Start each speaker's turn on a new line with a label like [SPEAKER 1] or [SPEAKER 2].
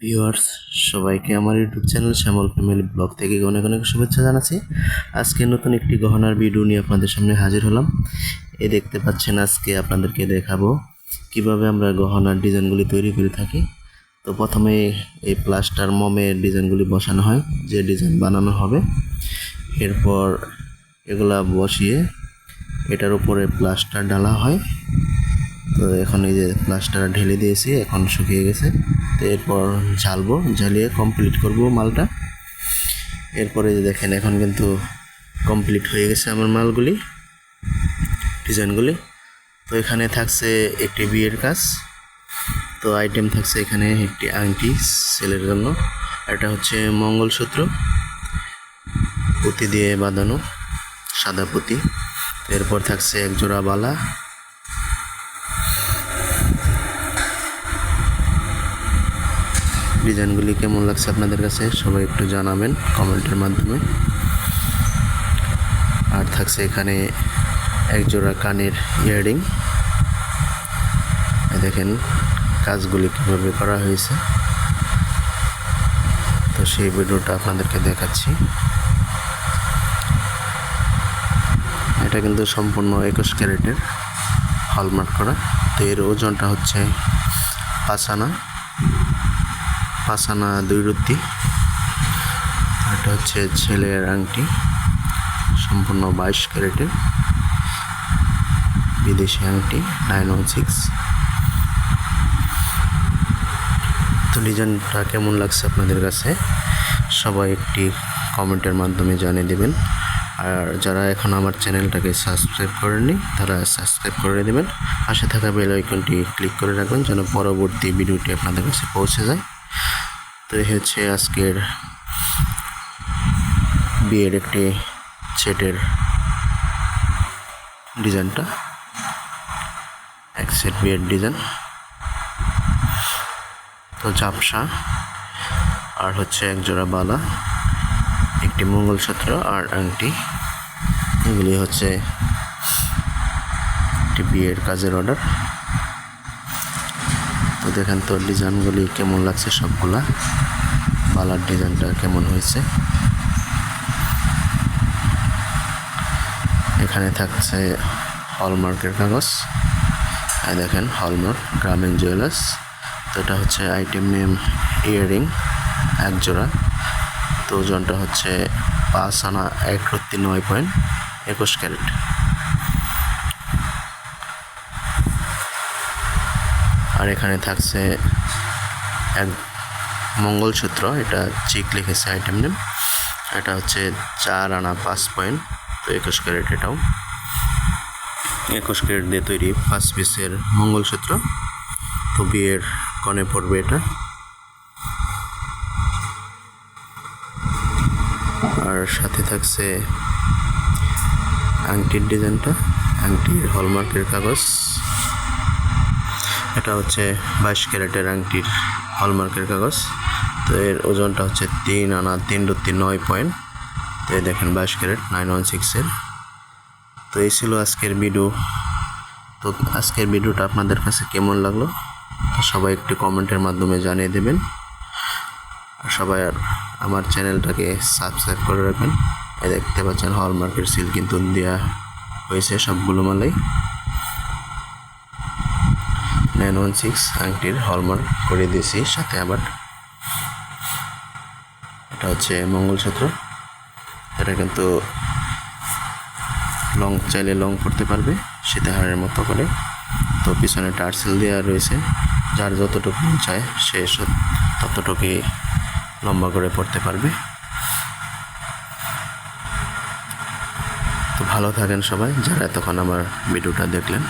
[SPEAKER 1] Viewers, সবাইকে আমার YouTube channel Shyamal family blog থেকে অনেক অনেক শুভেচ্ছা জানাচ্ছি। আজকে নতুন একটি গহনার ভিডিও নিয়ে আপনাদের সামনে হাজির হলাম। এ দেখতে পাচ্ছেন, আজকে আপনাদেরকে দেখাবো কীভাবে আমরা গহনার ডিজাইনগুলি তৈরি করে থাকি। তো প্রথমে এই প্লাস্টার মমের ডিজাইনগুলি বসানো হয়, যে ডিজাইন বানানো হবে। এরপর এগুলা বসিয়ে এটার উপরে প্লাস্টার ডালা হয়। তো এখন এই যে প্লাস্টার ঢেলে দিয়েছি, এখন শুকিয়ে গেছে। তো এরপর ঝালবো, ঝালিয়ে কমপ্লিট করব মালটা। এরপরে যে দেখেন, এখন কিন্তু কমপ্লিট হয়ে গেছে আমার মালগুলি, ডিজাইনগুলি। তো এখানে থাকছে একটি বিয়ের কাজ, তো আইটেম থাকছে এখানে একটি আংটি ছেলের জন্য। এটা হচ্ছে মঙ্গলসূত্র, পুঁতি দিয়ে বাঁধানো, সাদা পুঁতি। এরপর থাকছে এক জোড়া বালা ডিজাইনগুলি কেমন লাগছে আপনাদের কাছে সবাই একটু জানাবেন কমেন্টের মাধ্যমে। আর থাকছে এখানে এক জোড়া কানের ইয়ারিং দেখেন কাজগুলি কীভাবে করা হয়েছে। তো সেই ভিডিওটা আপনাদেরকে দেখাচ্ছি। এটা কিন্তু সম্পূর্ণ একুশ ক্যারেটের হলমার্ক করা। তো এর ওজনটা হচ্ছে পাঁচ আনা। আনা দুই রুতি এটা হচ্ছে ছেলের আংটি, সম্পূর্ণ বাইশ ক্যারেটের। বিদেশি আংটি, নাইন ওয়ান সিক্স। তো ডিজাইনটা কেমন লাগছে আপনাদের কাছে? সবাই একটি কমেন্টের মাধ্যমে জানিয়ে দেবেন। আর যারা এখন আমার চ্যানেলটাকে সাবস্ক্রাইব করেননি, তারা সাবস্ক্রাইব করে দেবেন। পাশে থাকা বেল আইকনটি ক্লিক করে রাখবেন, যেন পরবর্তী ভিডিওটি আপনাদের কাছে পৌঁছে যায়। হচ্ছে আজকের বিয়ের একটি সেটের ডিজাইনটা। এক সেট বিয়ের ডিজাইন। তো ঝাপসা। আর হচ্ছে এক জোড়া বালা, একটি মঙ্গলসূত্র আর আংটি। এগুলি হচ্ছে একটি বিয়ের কাজের অর্ডার দেখেন তো ডিজাইনগুলি কেমন লাগছে সবগুলা। বালার ডিজাইনটা কেমন হয়েছে। এখানে থাকছে হলমার্কের কাগজ। আর দেখেন, হলমার্ক, গ্রামীণ জুয়েলার্স। তো এটা হচ্ছে আইটেম নেম ইয়ারিং এক জোড়া তো ওজনটা হচ্ছে পাঁচ আনা এক নয় পয়েন্ট একুশ ক্যারেট। আর এখানে থাকছে এক মঙ্গলসূত্র, এটা চিক লিখেছে আইটেম নেম এটা হচ্ছে চার আনা পাঁচ পয়েন্ট তো একুশ ক্যারেট এটাও। একুশ ক্যারেট দিয়ে তৈরি পাঁচ পিসের মঙ্গলসূত্র। তো বিয়ের কনে পড়বে এটা। আর সাথে থাকছে আংটির ডিজাইনটা আংটির হলমার্কের কাগজ। এটা হচ্ছে বাইশ ক্যারেটের আংটির হলমার্কের কাগজ। তো এর ওজনটা হচ্ছে তিন আনা তিন রুতি নয় পয়েন্ট। তো এই দেখেন বাইশ ক্যারেট, নাইন ওয়ান সিক্সের তো এই ছিল আজকের ভিডিও। তো আজকের ভিডিওটা আপনাদের কাছে কেমন লাগল? তো সবাই একটু কমেন্টের মাধ্যমে জানিয়ে দেবেন। আর সবাই আর আমার চ্যানেলটাকে সাবস্ক্রাইব করে রাখবেন। দেখতে পাচ্ছেন, হলমার্কের সিল কিন্তু দেওয়া হয়েছে সবগুলো মালাই। নাইন ওয়ান সিক্স আংটির হলমার্ক করে দিয়েছি, সাথে আবার এটা হচ্ছে মঙ্গলসূত্র। এটা কিন্তু লং চাইলে লং করতে পারবে সীতাহারের মতো করে। তো পিছনে টার্সেল দেওয়া রয়েছে, যার যতটুকু চায় সে ততটুকুই লম্বা করে পড়তে পারবে। তো ভালো থাকেন সবাই, যারা এতক্ষণ আমার ভিডিওটা দেখলেন।